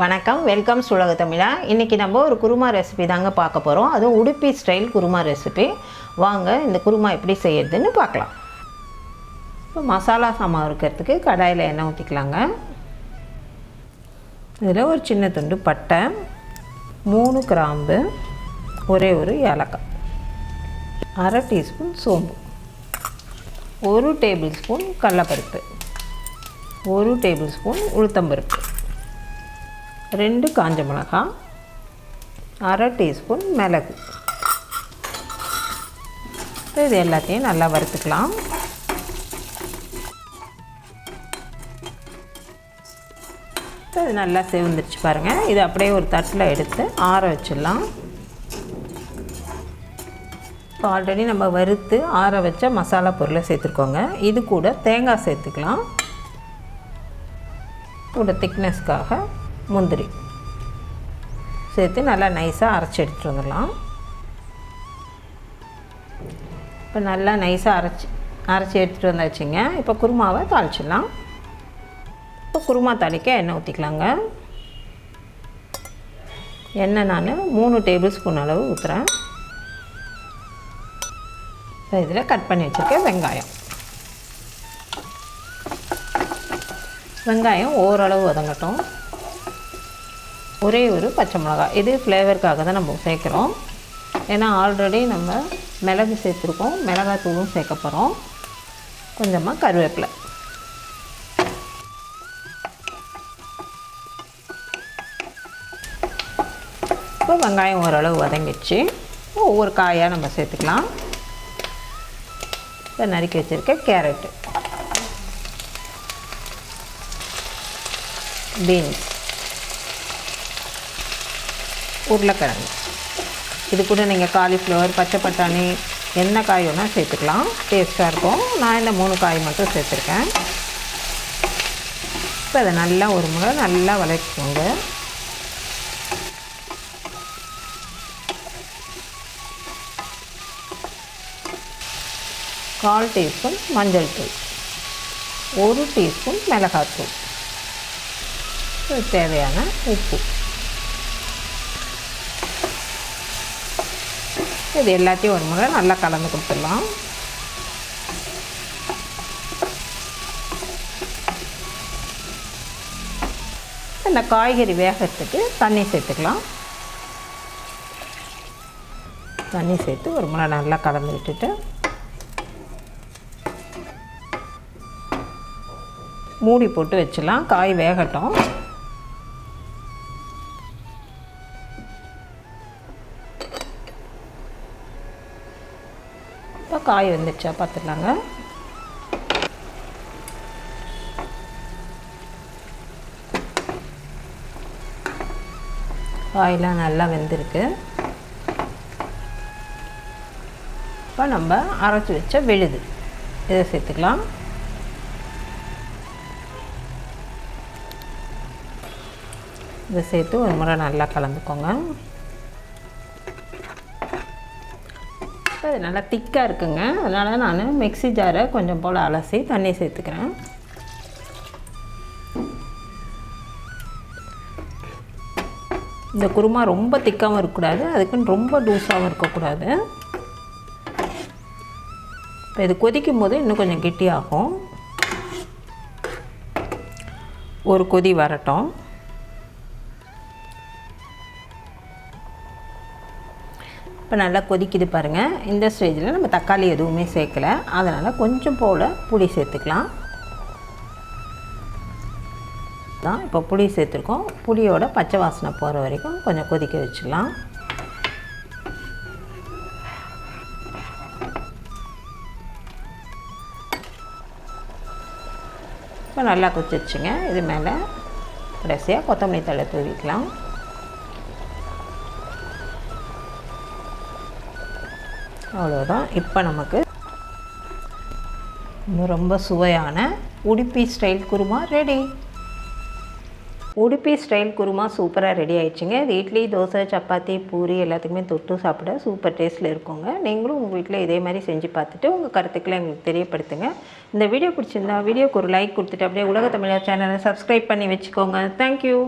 வணக்கம் வெல்கம் சுலக தமிழா. இன்றைக்கி நம்ம ஒரு குருமா ரெசிபி தாங்க பார்க்க போகிறோம் அதுவும் உடுப்பி ஸ்டைல் குருமா ரெசிபி வாங்க இந்த குருமா எப்படி செய்யறதுன்னு பார்க்கலாம். இப்போ மசாலா சாமான் இருக்கிறதுக்கு கடாயில் எண்ணெய் ஊற்றிக்கலாங்க இதில் ஒரு சின்ன துண்டு பட்டை மூணு கிராம்பு ஒரே ஒரு ஏலக்காய் அரை டீஸ்பூன் சோம்பு ஒரு டேபிள் ஸ்பூன் கடலப்பருப்பு ஒரு டேபிள் ஸ்பூன் உளுத்தம்பருப்பு. ரெண்டு காஞ்ச மிளகாய் அரை டீஸ்பூன் மிளகு. இது எல்லாத்தையும் நல்லா வறுத்துக்கலாம். இது நல்லா செவந்துருச்சு பாருங்கள் இது அப்படியே ஒரு தட்டில் எடுத்து ஆற வச்சிடலாம். இப்போ ஆல்ரெடி நம்ம வறுத்து ஆற வச்ச மசாலா பொருளை சேர்த்துருக்கோங்க இது கூட தேங்காய் சேர்த்துக்கலாம். கூட திக்னஸ்க்காக முந்திரி சேர்த்து நல்லா நைஸாக அரைச்சி எடுத்துகிட்டு வந்துடலாம். இப்போ நல்லா நைஸாக அரைச்சி அரைச்சி எடுத்துகிட்டு வந்தாச்சுங்க. இப்போ குருமாவை தாளிச்சிடலாம். இப்போ குருமா தாளிக்க எண்ணெய் ஊற்றிக்கலாங்க எண்ணெய் நான் மூணு டேபிள் ஸ்பூன் அளவு ஊற்றுறேன் இப்போ இதில் கட் பண்ணி வச்சுருக்கேன் வெங்காயம். வெங்காயம் ஓரளவு வதங்கட்டும். ஒரே ஒரு பச்சை மிளகாய். இது ஃப்ளேவருக்காக தான் நம்ம சேர்க்குறோம். ஏன்னா ஆல்ரெடி நம்ம மிளகு சேர்த்துருக்கோம். மிளகாய் தூளும் சேர்க்க போகிறோம் கொஞ்சமாக கருவேப்பிலை. இப்போ வெங்காயம் ஓரளவு வதங்கிடுச்சு. ஒவ்வொரு காயாக நம்ம சேர்த்துக்கலாம். இப்போ நறுக்கி வச்சுருக்க கேரட்டு. பீன்ஸ். உருளைக்கிழங்கு. இது கூட நீங்கள் காலிஃப்ளவர் பச்சை பட்டாணி என்ன காய் வேணால் சேர்த்துக்கலாம். டேஸ்ட்டாக இருக்கும். நான் இந்த மூணு காய் மட்டும் சேர்த்துருக்கேன். இப்போ அதை நல்லா ஒரு முறை நல்லா வளைச்சிக்கோங்க கால் டீஸ்பூன் மஞ்சள் தூள். ஒரு டீஸ்பூன் மிளகாத்தூள். தேவையான உப்பு. இது எல்லாத்தையும் ஒரு முறை நல்லா கலந்து கொடுத்துடலாம். இந்த காய்கறி வேகிறதுக்கு தண்ணி சேர்த்துக்கலாம். தண்ணி சேர்த்து ஒரு முறை நல்லா கலந்து விட்டுட்டு மூடி போட்டு வச்சிடலாம். காய் வேகட்டும். இப்போ காய் வந்துடுச்சா பார்த்துடலாங்க காயெலாம் நல்லா வெந்திருக்கு. இப்போ நம்ம அரைச்சி வச்ச விழுது. இதை சேர்த்துக்கலாம். இதை சேர்த்து ஒரு முறை நல்லா கலந்துக்கோங்க. இப்போ இது நல்லா திக்காக இருக்குங்க. அதனால் நான் மிக்ஸி ஜாரை கொஞ்சம் போல் அலசி தண்ணி சேர்த்துக்கிறேன். இந்த குருமா ரொம்ப திக்காகவும் இருக்கக்கூடாது. அதுக்குன்னு ரொம்ப டூஸாகவும் இருக்கக்கூடாது. இப்போ இது கொதிக்கும் போது இன்னும் கொஞ்சம் கெட்டியாகும். ஒரு கொதி வரட்டும். இப்போ நல்லா கொதிக்குது பாருங்கள் இந்த ஸ்டேஜில் நம்ம தக்காளி எதுவுமே சேர்க்கலை. அதனால் கொஞ்சம் போல் புளி சேர்த்துக்கலாம். தான் இப்போ புளி சேர்த்துருக்கோம். புளியோட பச்சை வாசனை போகிற வரைக்கும் கொஞ்சம் கொதிக்க வச்சுக்கலாம். இப்போ நல்லா கொதிச்சிருச்சுங்க. இது மேலே கடைசியாக கொத்தமல்லி தழை தூவிக்கலாம். அவ்வளோதான் இப்போ நமக்கு ரொம்ப சுவையான Udupi style kurma ready Udupi style kurma சூப்பராக ரெடி ஆயிடுச்சுங்க. இது இட்லி தோசை சப்பாத்தி பூரி எல்லாத்துக்குமே தொட்டு சாப்பிட சூப்பர் டேஸ்ட்டில் இருக்குங்க. நீங்களும் உங்கள் வீட்டில் இதே மாதிரி செஞ்சு பார்த்துட்டு உங்கள் கருத்துக்களை எங்களுக்கு தெரியப்படுத்துங்க. இந்த வீடியோ பிடிச்சிருந்தா வீடியோக்கு ஒரு லைக் கொடுத்துட்டு அப்படியே உலக தமிழர் சேனலை சப்ஸ்கிரைப் பண்ணி வச்சுக்கோங்க. தேங்க்யூ